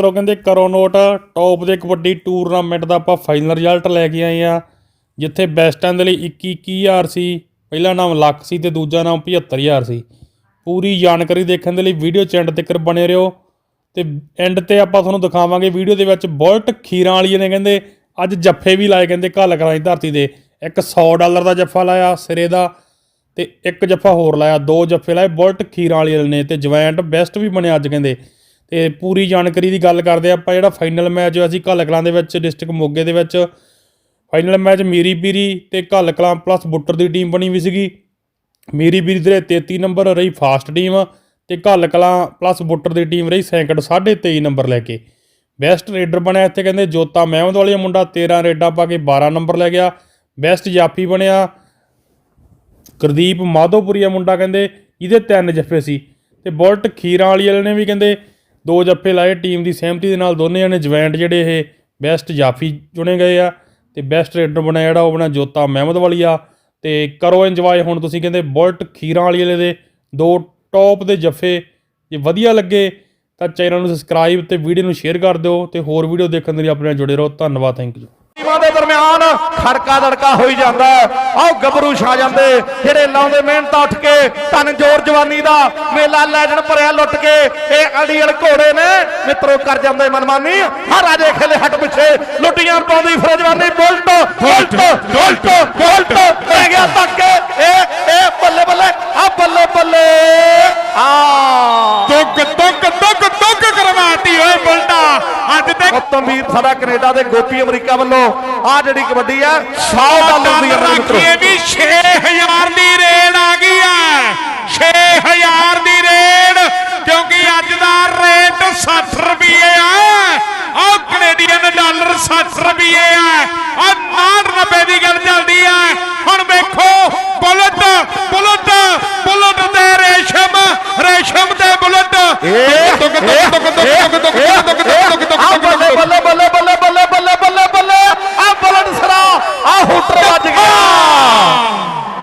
ਮਿੱਤਰੋ ਕਹਿੰਦੇ ਕਰੋ ਨੋਟ, ਟੌਪ ਦੇ ਕਬੱਡੀ ਟੂਰਨਾਮੈਂਟ ਦਾ ਆਪਾਂ ਫਾਈਨਲ ਰਿਜ਼ਲਟ ਲੈ ਕੇ ਆਏ ਆ ਜਿੱਥੇ ਬੈਸਟਾਂ ਦੇ ਲਈ 21 21000 ਸੀ, ਪਹਿਲਾ ਨਾਮ ਲੱਖ ਸੀ ਤੇ ਦੂਜਾ ਨਾਮ 75000 ਸੀ। ਪੂਰੀ ਜਾਣਕਾਰੀ ਦੇਖਣ ਦੇ ਲਈ ਵੀਡੀਓ ਚੈਂਡ ਤੱਕ ਬਣੇ ਰਹੋ ਤੇ ਐਂਡ ਤੇ ਆਪਾਂ ਤੁਹਾਨੂੰ ਦਿਖਾਵਾਂਗੇ ਵੀਡੀਓ ਦੇ ਵਿੱਚ ਬੁਲਟ ਖੀਰਾਂ ਵਾਲੀਏ ਨੇ ਕਹਿੰਦੇ, ਅੱਜ ਜੱਫੇ ਵੀ ਲਾਏ ਕਹਿੰਦੇ ਘੱਲ ਕਰਾਂ ਦੀ ਧਰਤੀ ਦੇ। ਇੱਕ 100 ਡਾਲਰ ਦਾ ਜੱਫਾ ਲਾਇਆ ਸਿਰੇ ਦਾ ਤੇ ਇੱਕ ਜੱਫਾ ਹੋਰ ਲਾਇਆ, ਦੋ ਜੱਫੇ ਲਾਏ ਬੁਲਟ ਖੀਰਾਂ ਵਾਲੀ ਨੇ ਤੇ ਜਵੈਂਟ ਬੈਸਟ ਵੀ ਬਣਿਆ ਅੱਜ ਕਹਿੰਦੇ। ਤੇ ਪੂਰੀ ਜਾਣਕਾਰੀ ਦੀ ਗੱਲ ਕਰਦੇ ਆਪਾਂ ਜਿਹੜਾ ਫਾਈਨਲ ਮੈਚ ਅਸੀਂ ਘੱਲ ਕਲਾਂ ਦੇ ਵਿੱਚ ਡਿਸਟ੍ਰਿਕਟ ਮੋਗੇ ਦੇ ਵਿੱਚ। ਫਾਈਨਲ ਮੈਚ ਮੀਰੀ ਪੀਰੀ ਤੇ ਘੱਲ ਕਲਾਂ ਪਲੱਸ ਬੁੱਟਰ ਦੀ ਟੀਮ ਬਣੀ ਵੀ ਸੀਗੀ। ਮੀਰੀ ਪੀਰੀ ਦੇ 33 ਨੰਬਰ ਰਹੀ ਫਾਸਟ ਟੀਮ ਤੇ ਘੱਲ ਕਲਾਂ ਪਲੱਸ ਬੁੱਟਰ ਦੀ ਟੀਮ ਰਹੀ ਸੈਕਿੰਡ 23.5 ਨੰਬਰ ਲੈ ਕੇ। ਬੈਸਟ ਰੇਡਰ ਬਣਿਆ ਇੱਥੇ ਕਹਿੰਦੇ ਜੋਤਾ ਮਹਿਮਦ ਵਾਲੀਆ ਮੁੰਡਾ 13 ਰੇਡਾਂ ਪਾ ਕੇ 12 ਨੰਬਰ ਲੈ ਗਿਆ। ਬੈਸਟ ਜਾਫੀ ਬਣਿਆ ਗੁਰਦੀਪ ਮਾਧੋਪੁਰੀਆ ਮੁੰਡਾ ਕਹਿੰਦੇ, ਇਹਦੇ ਤਿੰਨ ਜੱਫੇ ਸੀ। ਤੇ ਬੁਲਟ ਖੀਰਾਂ ਵਾਲੀ ਵਾਲੇ ਨੇ ਵੀ ਕਹਿੰਦੇ ਦੋ ਜੱਫੇ ਲਾਏ, ਟੀਮ ਦੀ ਸਹਿਮਤੀ ਦੇ ਨਾਲ ਦੋਨੇ ਜਣੇ ਜੁਆਇੰਟ ਜਿਹੜੇ ਇਹ ਬੈਸਟ ਜਾਫੀ ਚੁਣੇ ਗਏ ਆ ਤੇ ਬੈਸਟ ਰੇਡਰ ਬਣਿਆ ਜਿਹੜਾ ਉਹ ਬਣਾ ਜੋਤਾ ਮਹਿਮਦ ਵਾਲੀਆ ਤੇ ਕਰੋ ਇੰਜੋਏ ਹੁਣ ਤੁਸੀਂ ਕਹਿੰਦੇ ਬੁਲਟ ਖੀਰਾਂ ਵਾਲੀ ਵਾਲੇ ਦੇ ਦੋ ਟੌਪ ਦੇ ਜੱਫੇ ਜੇ ਵਧੀਆ ਲੱਗੇ ਤਾਂ ਚੈਨਲ ਨੂੰ ਸਬਸਕ੍ਰਾਈਬ ਤੇ ਵੀਡੀਓ ਨੂੰ ਸ਼ੇਅਰ ਕਰ ਦਿਓ ਤੇ ਹੋਰ ਵੀਡੀਓ ਦੇਖਣ ਦੇ ਲਈ ਆਪਣੇ ਨਾਲ ਜੁੜੇ ਰਹੋ। ਧੰਨਵਾਦ, ਥੈਂਕ ਯੂ। ਟੀਮਾਂ ਦੇ ਦਰਮਿਆਨ ਖੜਕਾ ਦੜਕਾ ਹੋਈ ਜਾਂਦਾ ਆਓ ਗੱਭਰੂ ਛਾ ਜਾਂਦੇ, ਜਿਹੜੇ ਲਾਉਂਦੇ ਮਿਹਨਤ ਉੱਠ ਕੇ ਧਨ ਜੋਰ ਜਵਾਨੀ ਦਾ ਮੇਲਾ ਲੈਜਣ ਭਰਿਆ ਲੁੱਟ ਕੇ, ਇਹ ਅੜੀਅਲ ਘੋੜੇ ਨੇ। ਮਿੱਤਰੋ, ਕਰ ਜਾਂਦੇ ਮਨਮਾਨੀ। ਹਰ ਰਾਜੇ ਖੇਲੇ ਹੱਟ ਪਿੱਛੇ, ਲੁੱਟੀਆਂ ਪਾਉਂਦੀ ਫਿਰ ਜਵਾਨੀ ਬੁਲਟ ਬੁਲਟ ਬੁਲਟ ਬੁਲਟ, ਲੈ ਗਿਆ ਤੱਕ ਇਹ ਇਹ ਬੱਲੇ ਬੱਲੇ ਆ ਬੱਲੇ ਬੱਲੇ। ਆ। ਦੁੱਗ ਦੁੱਗ ਦੁੱਗ ਹੱਦ ਤੇ ਉਤਮਵੀਰ ਸਾਡਾ ਕੈਨੇਡਾ ਦੇ ਗੋਪੀ ਅਮਰੀਕਾ ਵੱਲੋਂ ਆ ਜਿਹੜੀ ਕਬੱਡੀ ਆ 100 ਡਾਲਰ ਦੀ ਰੱਖੀਏ ਵੀ 6000 ਦੀ ਰੇਡ ਆ ਗਈ ਆ 6000 ਦੀ ਰੇਡ ਕਿਉਂਕਿ ਅੱਜ ਦਾ ਰੇਟ 60 ਰੁਪਏ ਆ।